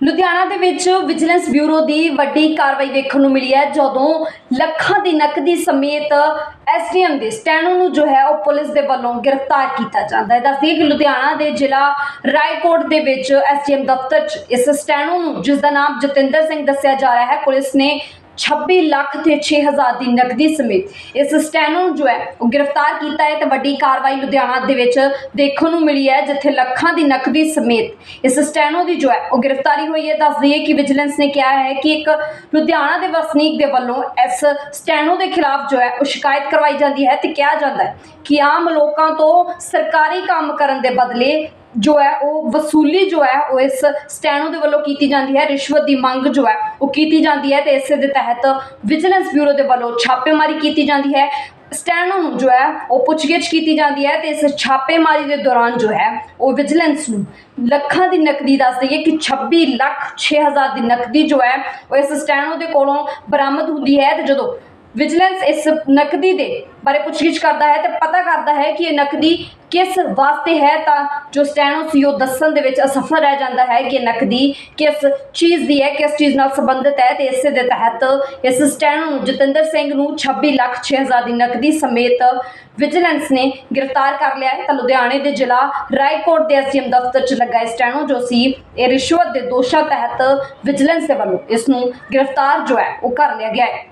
ਲੁਧਿਆਣਾ ਦੇ ਵਿੱਚ vigilance bureau ਦੀ ਵੱਡੀ ਕਾਰਵਾਈ ਵੇਖਣ ਨੂੰ ਮਿਲੀ ਹੈ, ਜਦੋਂ ਲੱਖਾਂ ਦੀ ਨਕਦੀ ਸਮੇਤ ਐਸਡੀਐਮ ਦੇ ਸਟੈਨੋ ਨੂੰ ਜੋ ਹੈ ਉਹ ਪੁਲਿਸ ਦੇ ਵੱਲੋਂ ਗ੍ਰਿਫਤਾਰ ਕੀਤਾ ਜਾਂਦਾ ਹੈ। ਦੱਸਦੀਏ ਕਿ ਲੁਧਿਆਣਾ ਦੇ ਜ਼ਿਲ੍ਹਾ ਰਾਏਕੋਟ ਦੇ ਵਿੱਚ ਐਸਡੀਐਮ ਦਫ਼ਤਰ 'ਚ ਇਸ ਸਟੈਨੋ ਨੂੰ ਜਿਸ ਦਾ ਨਾਮ ਜਤਿੰਦਰ ਸਿੰਘ ਦੱਸਿਆ ਜਾ ਰਿਹਾ ਹੈ, ਪੁਲਿਸ ਨੇ 26 ਲੱਖ ਤੇ 6000 ਦੀ ਨਕਦੀ ਸਮੇਤ ਇਸ ਸਟੈਨੋ ਨੂੰ ਜੋ ਹੈ, ਉਹ ਗ੍ਰਿਫਤਾਰ ਕੀਤਾ ਹੈ ਤੇ ਵੱਡੀ ਕਾਰਵਾਈ ਲੁਧਿਆਣਾ ਦੇ ਵਿੱਚ ਦੇਖਣ ਨੂੰ ਮਿਲੀ ਹੈ, ਜਿੱਥੇ ਲੱਖਾਂ ਦੀ ਨਕਦੀ ਸਮੇਤ ਇਸ ਸਟੈਨੋ ਦੀ ਜੋ ਹੈ, ਉਹ ਗ੍ਰਿਫਤਾਰੀ ਹੋਈ ਹੈ। ਦੱਸ ਦਈਏ ਕਿ ਵਿਜੀਲੈਂਸ ਨੇ ਕਿਹਾ ਹੈ ਕਿ ਇੱਕ ਲੁਧਿਆਣਾ ਦੇ ਵਸਨੀਕ ਦੇ ਵੱਲੋਂ ਇਸ ਸਟੈਨੋ ਦੇ ਖਿਲਾਫ ਜੋ ਹੈ, ਉਹ ਸ਼ਿਕਾਇਤ ਕਰਵਾਈ ਜਾਂਦੀ ਹੈ ਤੇ ਕਿਹਾ ਜਾਂਦਾ ਹੈ ਕਿ ਆਮ ਲੋਕਾਂ ਤੋਂ ਸਰਕਾਰੀ ਕੰਮ ਕਰਨ ਦੇ ਬਦਲੇ ਜੋ ਹੈ, ਉਹ ਵਸੂਲੀ ਜੋ ਹੈ, ਉਹ ਇਸ ਸਟੈਨੋ ਦੇ ਵੱਲੋਂ ਕੀਤੀ ਜਾਂਦੀ ਹੈ, ਰਿਸ਼ਵਤ ਦੀ ਮੰਗ ਜੋ ਹੈ, ਉਹ ਕੀਤੀ ਜਾਂਦੀ ਹੈ ਤੇ ਇਸੇ ਦੇ ਤਹਿਤ ਵਿਜੀਲੈਂਸ ਬਿਊਰੋ ਦੇ ਵੱਲੋਂ ਛਾਪੇਮਾਰੀ ਕੀਤੀ ਜਾਂਦੀ ਹੈ। ਸਟੈਨੋ ਨੂੰ ਜੋ ਹੈ, ਉਹ ਪੁੱਛਗਿੱਛ ਕੀਤੀ ਜਾਂਦੀ ਹੈ ਤੇ ਇਸ ਛਾਪੇਮਾਰੀ ਦੇ ਦੌਰਾਨ ਜੋ ਹੈ, ਉਹ ਵਿਜੀਲੈਂਸ ਨੂੰ ਲੱਖਾਂ ਦੀ ਨਕਦੀ ਦੱਸ ਦਈਏ ਕਿ 26 ਲੱਖ 6000 ਦੀ ਨਕਦੀ ਜੋ ਹੈ, ਉਹ ਇਸ ਸਟੈਨੋ ਦੇ ਕੋਲੋਂ ਬਰਾਮਦ ਹੁੰਦੀ ਹੈ ਤੇ ਜਦੋਂ ਵਿਜੀਲੈਂਸ ਇਸ ਨਕਦੀ ਦੇ ਬਾਰੇ ਪੁੱਛਗਿੱਛ ਕਰਦਾ ਹੈ ਤੇ ਪਤਾ ਕਰਦਾ ਹੈ ਕਿ ਇਹ ਨਕਦੀ ਕਿਸ ਵਾਸਤੇ ਹੈ ਤਾਂ ਜੋ ਸਟੈਨੋ ਸੀ ਉਹ ਦੱਸਣ ਦੇ ਵਿੱਚ ਅਸਫਲ ਰਹਿ ਜਾਂਦਾ ਹੈ ਕਿ ਇਹ ਨਕਦੀ ਕਿਸ ਚੀਜ਼ ਦੀ ਹੈ, ਕਿਸ ਚੀਜ਼ ਨਾਲ ਸੰਬੰਧਿਤ ਹੈ ਤੇ ਇਸੇ ਦੇ ਤਹਿਤ ਇਸ ਸਟੈਨੋ ਨੂੰ ਜਤਿੰਦਰ ਸਿੰਘ ਨੂੰ 26 ਲੱਖ 6000 ਦੀ ਨਕਦੀ ਸਮੇਤ ਵਿਜੀਲੈਂਸ ਨੇ ਗ੍ਰਿਫਤਾਰ ਕਰ ਲਿਆ ਹੈ। ਤਾਂ ਲੁਧਿਆਣੇ ਦੇ ਜ਼ਿਲ੍ਹਾ ਰਾਏਕੋਟ ਦੇ ਐਸਡੀਐਮ ਦਫ਼ਤਰ 'ਚ ਲੱਗਾ ਇਹ ਸਟੈਨੋ ਜੋ ਸੀ, ਇਹ ਰਿਸ਼ਵਤ ਦੇ ਦੋਸ਼ਾਂ ਤਹਿਤ ਵਿਜੀਲੈਂਸ ਦੇ ਵੱਲੋਂ ਇਸ ਨੂੰ ਗ੍ਰਿਫਤਾਰ ਜੋ ਹੈ, ਉਹ ਕਰ ਲਿਆ ਗਿਆ ਹੈ।